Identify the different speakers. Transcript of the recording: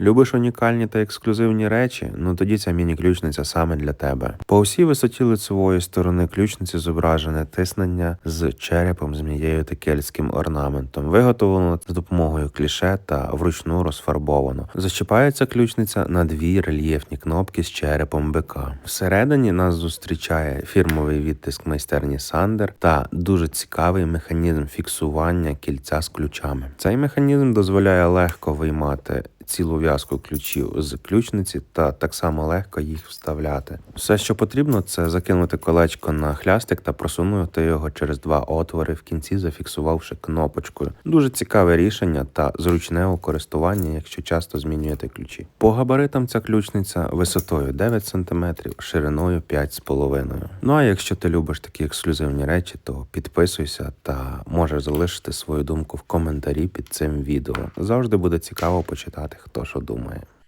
Speaker 1: Любиш унікальні та ексклюзивні речі? Ну тоді ця міні-ключниця саме для тебе. По всій висоті лицевої сторони ключниці зображене тиснення з черепом, змією та кельтським орнаментом, виготовлено з допомогою кліше та вручну розфарбовано. Зачіпається ключниця на дві рельєфні кнопки з черепом бика. Всередині нас зустрічає фірмовий відтиск майстерні Сандер та дуже цікавий механізм фіксування кільця з ключами. Цей механізм дозволяє легко виймати цілу в'язку ключів з ключниці та так само легко їх вставляти. Все, що потрібно, це закинути колечко на хлястик та просунути його через два отвори в кінці, зафіксувавши кнопочкою. Дуже цікаве рішення та зручне у користуванні, якщо часто змінюєте ключі. По габаритам ця ключниця висотою 9 см, шириною 5,5 Ну а якщо ти любиш такі ексклюзивні речі, то підписуйся та можеш залишити свою думку в коментарі під цим відео. Завжди буде цікаво почитати, хто що думає.